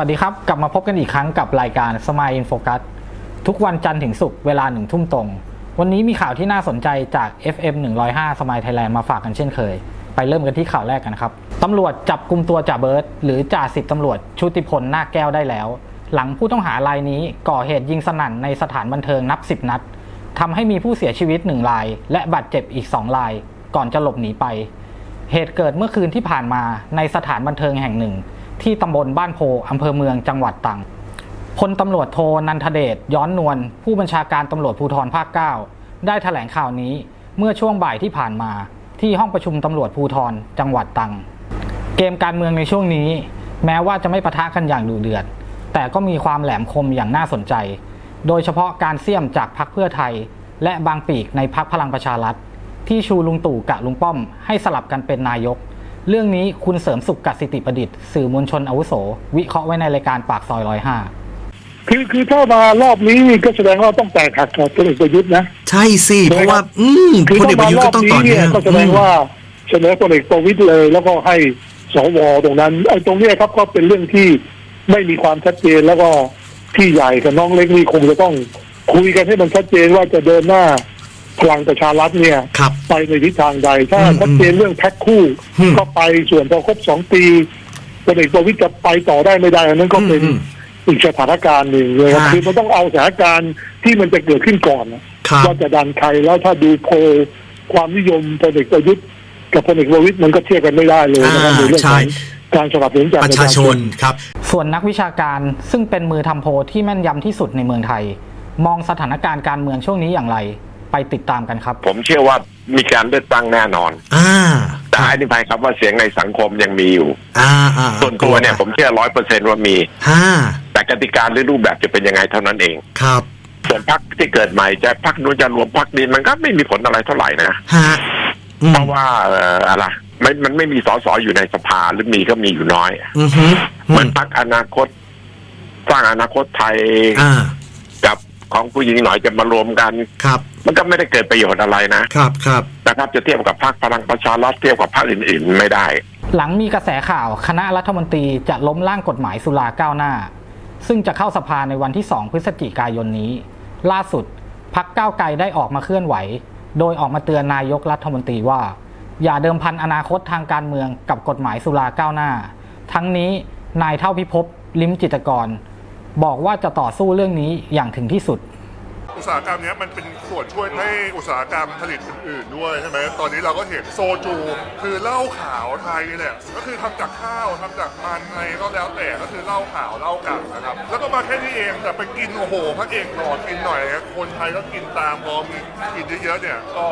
วัสดีครับ กลับมาพบกันอีกครั้งกับรายการ Smile in Focus ทุกวันจันทร์ถึงศุกร์เวลาหนึ่งทุ่มตรง วันนี้มีข่าวที่น่าสนใจจาก FM 105 Smile Thailand มาฝากกันเช่นเคย ไปเริ่มกันที่ข่าวแรกกันครับตำรวจจับกลุ่มตัวจ่าเบิร์ตหรือจ่าสิบตำรวจชุติพลนาคแก้วได้แล้ว หลังผู้ต้องหารายนี้ก่อเหตุยิงสนั่นในสถานบันเทิงนับ 10 นัดทำให้มีผู้เสียชีวิตหนึ่งราย และบาดเจ็บอีกสองราย ก่อนจะหลบหนีไป เหตุเกิดเมื่อคืนที่ผ่านมาในสถานบันเทิงแห่งหนึ่ง ที่ตำบลบ้านโพอำเภอเมืองจังหวัดตรังพลตำรวจโทนันทเดชย้อนนวลผู้บัญชาการตำรวจภูธรภาค 9 ได้แถลงข่าวนี้เมื่อช่วงบ่ายที่ผ่านมาที่ห้องประชุมตำรวจภูธรจังหวัดตรัง เกมการเมืองในช่วงนี้ แม้ว่าจะไม่ปะทะกันอย่างดุเดือด แต่ก็มีความแหลมคมอย่างน่าสนใจ โดยเฉพาะการเสี่ยมจากพรรคเพื่อไทย และบางปีกในพรรคพลังประชารัฐ ที่ชูลุงตู่กับลุงป้อมให้สลับกันเป็นนายก เรื่องนี้คุณเสริมสุขกสิติประดิษฐ์สื่อมวลชนอาวุโส วิเคราะห์ไว้ในรายการปากซอยร้อยห้าคือคือถ้ามารอบนี้นี่ก็แสดงว่าต้องแตกหักกับพลเอกประยุทธ์นะ ใช่สิ เพราะว่า อืมคือพลเอกประยุทธ์ก็ต้องต่อเนี่เนื่ยองก็แสดงว่าเสนอพลเอกประวิตยเลยแล้วก็ให้สวตรงนั้นไอ้ตรงเนี้ยครับก็เป็นเรื่องที่ไม่มีความชัดเจนแล้วก็พี่ใหญ่กับน้องเล็กนี่คงจะต้องคุยกันให้มันชัดเจนว่าจะเดินหน้า พลังประชารัฐเนี่ย ครับไปในทิศทางใด ถ้าอืมชัดเจนเรื่องแพ็คคู่อืมก็ไปส่วนพอครบสองปีพลเอกประวิตยจะไปต่อได้ไม่ได้อันนั้นก็เป็นอืมอีกสถานการณ์หนึ่งเลยครับฮะคือมันต้องเอาสถานการณ์ที่มันจะเกิดขึ้นก่อนนะครับ ว่าจะดันใครแล้วถ้าดูโพลความนิยมพลเอกประยุทธ์กับพลเอกประวิตยมันก็เทียบกันไม่ได้เลยนะครับอ่าในเรื่องใช่ ของการสนับสนุนจาก ประชาชนครับ ส่วนนักวิชาการซึ่งเป็นมือทำโพลที่แม่นยำที่สุดในเมืองไทย มองสถานการณ์การเมืองช่วงนี้อย่างไร ไปติดตามกันครับ ผมเชื่อว่ามีการเลือกตั้งแน่นอน อ่าแต่อธิบายครับว่าเสียงในสังคมยังมีอยู่ อ่าอ่าส่วนตัวเนี่ยผมเชื่อร้อยเปอร์เซ็นว่ามีห้าแต่กติกาหรือรูปแบบจะเป็นยังไงเท่านั้นเอง ครับส่วนพักที่เกิดใหม่จะพักนู้นจะรวมพักนี้มันก็ไม่มีผลอะไรเท่าไหร่นะ ฮะอืมเพราะว่าเอ่ออะไรไม่มันไม่มีสสอยู่ในสภาหรือมีก็มีอยู่น้อย อือฮึเหมือนพักอนาคต สร้างอนาคตไทยอ่า กับของผู้หญิงหน่อยจะมารวมกัน ครับ มันก็ไม่ได้เกิดประโยชน์อะไรนะครับครับนะครับจะเทียบกับพรรคพลังประชารัฐเทียบกับพรรคอื่น ๆ ไม่ได้ หลังมีกระแสข่าวคณะรัฐมนตรีจะล้มร่างกฎหมายสุราก้าวหน้า ซึ่งจะเข้าสภาในวันที่ 2 พฤศจิกายนนี้ ล่าสุดพักก้าวไกลได้ออกมาเคลื่อนไหว โดยออกมาเตือนนายกรัฐมนตรีว่า อย่าเดิมพันอนาคตทางการเมืองกับกฎหมายสุราก้าวหน้า ทั้งนี้นายเท่าพิภพลิ้มจิตรกร บอกว่าจะต่อสู้เรื่องนี้อย่างถึงที่สุด อุตสาหกรรมนี้มันเป็นส่วนช่วยให้อุตสาหกรรมผลิตอื่นๆด้วยใช่ไหมตอนนี้เราก็เห็นโซจู คือเหล้าขาวไทยนี่แหละก็คือทำจากข้าวทำจากมันอะไรก็แล้วแต่ก็คือเหล้าขาวเหล้ากั่นะครับแล้วก็มาแค่นี้เองแต่ไปกินโอ้โหพระเอกหล่อกินหน่อย คนไทยก็กินตามพอมีกินเยอะๆเนี่ยก็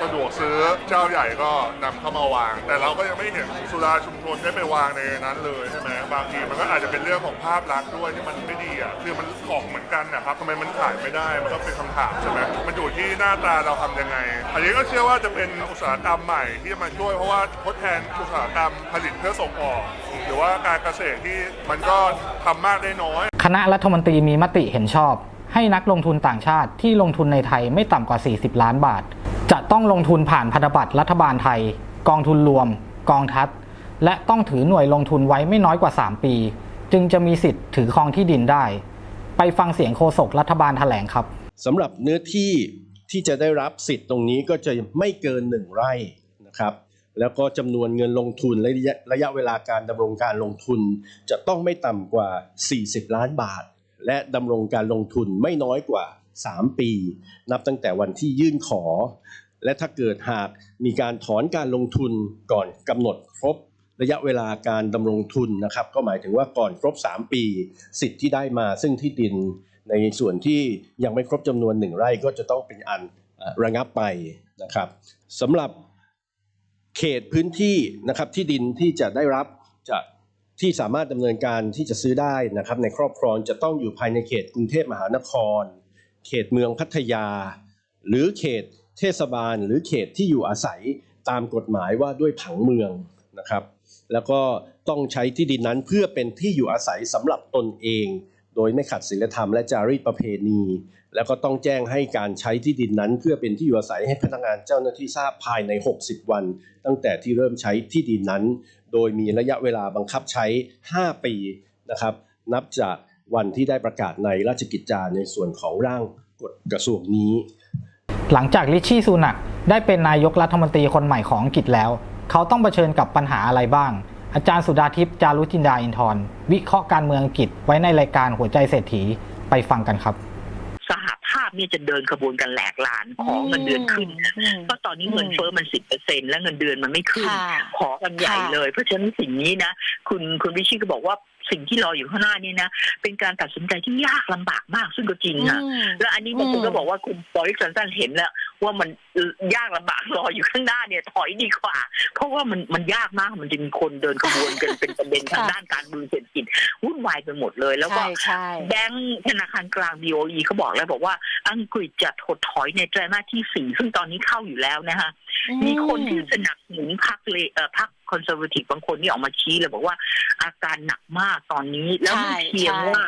สะดวกซื้อเจ้าใหญ่ก็นำเข้ามาวาง แต่เราก็ยังไม่เห็นสุราชุมชนได้ไปวางในนั้นเลยใช่ไหมบางทีมันก็อาจจะเป็นเรื่องของภาพลักษณ์ด้วยที่มันไม่ดีอะคือมันของเหมือนกันนะครับทำไมมันขายไม่ได้มันก็เป็นเป็นคำถามใช่ไหมมันอยู่ที่หน้าตาเราทำยังไง อันนี้ก็เชื่อว่าจะเป็นอุตสาหกรรมใหม่ที่จะมาช่วยเพราะว่าทดแทนอุตสาหกรรมผลิตเพื่อส่งออก หรือว่าการเกษตรที่มันก็ทำมากได้น้อย คณะรัฐมนตรีมีมติเห็นชอบ ให้นักลงทุนต่างชาติที่ลงทุนในไทยไม่ต่ำกว่า 40 ล้านบาท จะต้องลงทุนผ่านพันธบัตรรัฐบาลไทย กองทุนรวม กองทัพและต้องถือหน่วยลงทุนไว้ไม่น้อยกว่า 3 ปี จึงจะมีสิทธิ์ถือครองที่ดินได้ ไปฟังเสียงโฆษกรัฐบาลแถลงครับ สำหรับเนื้อที่ที่จะได้รับสิทธิ์ตรงนี้ก็จะไม่เกิน 1 ไร่นะครับแล้วก็จำนวนเงินลงทุนและระยะระยะเวลาการดำรงการลงทุน จะต้องไม่ต่ำกว่า 40 ล้านบาท และดำรงการลงทุนไม่น้อยกว่า 3 ปี นับตั้งแต่วันที่ยื่นขอ และถ้าเกิดหากมีการถอนการลงทุนก่อนกำหนดครบระยะเวลาการดำรงทุนนะครับ ก็หมายถึงว่าก่อนครบ 3 ปี สิทธิ์ที่ได้มาซึ่งที่ดิน ในส่วนที่ยังไม่ครบจำนวนหนึ่งไร่ก็จะต้องเป็นอันระงับไปนะครับสำหรับเขตพื้นที่นะครับที่ดินที่จะได้รับจะที่สามารถดำเนินการที่จะซื้อได้นะครับ ในครอบครองจะต้องอยู่ภายในเขตกรุงเทพมหานคร เขตเมืองพัทยา หรือเขตเทศบาล หรือเขตที่อยู่อาศัยตามกฎหมายว่าด้วยผังเมืองนะครับ แล้วก็ต้องใช้ที่ดินนั้นเพื่อเป็นที่อยู่อาศัยสำหรับตนเอง โดยไม่ขัดศีลธรรมและจารีตประเพณี แล้วก็ต้องแจ้งให้การใช้ที่ดินนั้น เพื่อเป็นที่อยู่อาศัยให้พนักงานเจ้าหน้าที่ทราบภายใน 60 วัน ตั้งแต่ที่เริ่มใช้ที่ดินนั้น โดยมีระยะเวลาบังคับใช้ 5 ปีนะครับนับจากวันที่ได้ประกาศในราชกิจจาในส่วนของร่างกฎกระทรวงนี้ หลังจากริชชี่ซูนักได้เป็นนายกรัฐมนตรีคนใหม่ของอังกฤษแล้ว เขาต้องเผชิญกับปัญหาอะไรบ้าง อาจารย์สุดาทิพย์จารุจินดาอินทร์วิเคราะห์การเมืองอังกฤษไว้ในรายการหัวใจเศรษฐีไปฟังกันครับ สหภาพเนี่ยจะเดินขบวนกันแหลกลานขอเงินเดือนขึ้นนะอืมเพราะตอนนี้เงินเฟ้อมันสิบเปอร์เซ็นแล้วเงินเดือนมันไม่ขึ้นค่ะขอกันใหญ่ค่ะเลย เพราะฉะนั้นสิ่งนี้นะ คุณคุณวิชิตก็บอกว่า สิ่งที่รออยู่ข้างหน้านี่นะ เป็นการตัดสินใจที่ยากลำบากมากซึ่งก็จริงอะอืมแล้วอันนี้บางคนก็บอกว่าคุณบริสันสันเห็นแล้ว ว่ามันยากลำบากรออยู่ข้างหน้าเนี่ยถอยดีกว่า เพราะว่ามันมันยากมากมันจะมีคนเดินขบวนกันเป็นประเด็นทางค่ะด้านการเมืองเศรษฐกิจวุ่นวายไปหมดเลย แล้วก็ใช่ใช่แบงก์ธนาคารกลาง BOE เขาบอกแล้วบอกว่าอังกฤษจะถดถอยในไตรมาสที่สี่ซึ่งตอนนี้เข้าอยู่แล้วนะคะมีคนที่สนับสนุนพรรคเลยเอ่อพรรค คอนเซอร์วทีฟบางคนที่ออกมาชี้เลยบอกว่าอาการหนักมากตอนนี้ แล้วไม่ใช่เพียงใช่ว่า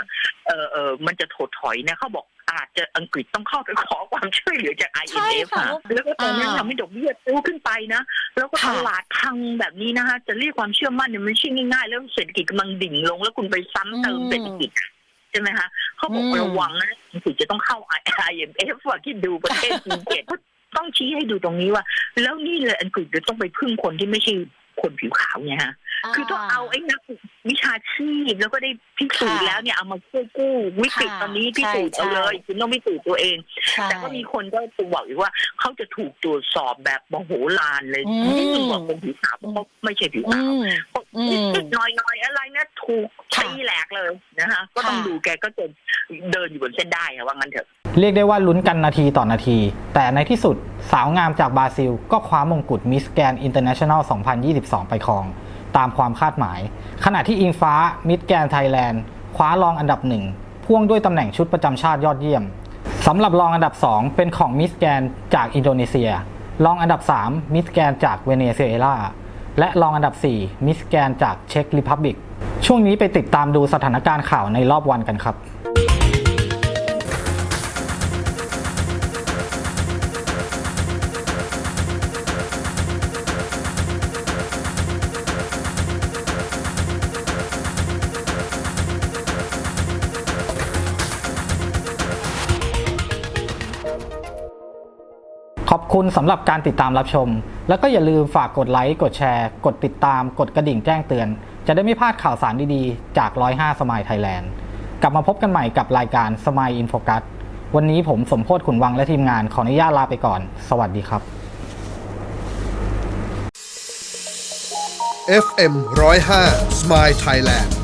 เออเออมันจะถดถอยนะเขาบอกอาจจะอังกฤษต้องเข้าไปขอความช่วยเหลือจากใช่ IMF ค่ะอะแล้วก็ตอนนั้นอ่าทำให้ดอกเบี้ยตู้ขึ้นไปนะ แล้วก็ค่ะตลาดพังแบบนี้นะคะ จะเรียกความเชื่อมั่นเนี่ยมันไม่ใช่ง่ายๆ แล้วเศรษฐกิจกำลังดิ่งลง แล้วคุณไปซ้ำเติมเศรษฐกิจใช่ไหมคะเขาบอกอืมระวังนะอังกฤษจะต้องเข้า IMF ว่าที่ดูประเทศจีนเจ็ดต้องชี้ให้ดูตรงนี้ว่า แล้วนี่เลยอังกฤษจะต้องไปพึ่งคนที่ไม่ใช่ คนผิวขาวไงฮะ คือต้องเอาไอ้นักวิชาชีพแล้วก็ได้พิสูจน์ค่ะแล้วเนี่ยเอามาช่วยกู้วิกฤตค่ะตอนนี้พิสูจน์ใช่เอาเลยใช่คุณต้องพิสูจน์ตัวเองใช่แต่ก็มีคนก็ตัวบอกอีกว่าเขาจะถูกตรวจสอบแบบมโหฬารเลยอืมยิ่งกว่าคนผิวขาวเพราะเขาไม่ใช่ผิวอืขาวมอืมนิดๆหน่อยๆอะไรนะถูกค่ะตีแหลกเลยนะคะก็ต้องค่ะดูแกก็จะเดินอยู่บนเส้นได้ค่ะว่างั้นเถอะเรียกได้ว่าลุ้นกันนาทีต่อนาที แต่ในที่สุดสาวงามจากบราซิล ก็คว้ามงกุฎมิสแกนอินเตอร์เนชั่นแนล 2022 ไปครอง ตามความคาดหมาย ขณะที่อิงฟ้ามิสแกนไทยแลนด์คว้ารองอันดับหนึ่งพ่วงด้วยตำแหน่งชุดประจำชาติยอดเยี่ยมสำหรับรองอันดับ 2 เป็นของมิสแกนจากอินโดนีเซีย รองอันดับ 3 มิสแกนจากเวเนซุเอลา และรองอันดับ 4 มิสแกนจากเช็กริพับบิก ช่วงนี้ไปติดตามดูสถานการณ์ข่าวในรอบวันกันครับ อบคุณสำหรับการติดตามรับชม แล้วก็อย่าลืมฝากกดไลค์ กดแชร์ กดติดตาม กดกระดิ่งแจ้งเตือน จะได้ไม่พลาดข่าวสารดีๆ จาก 105 สมายไทยแลนด์ กลับมาพบกันใหม่กับรายการสมายอินโฟกัส วันนี้ผมสมโพศขุนวังและทีมงานขออนุญาตลาไปก่อน สวัสดีครับ FM 105 Smile Thailand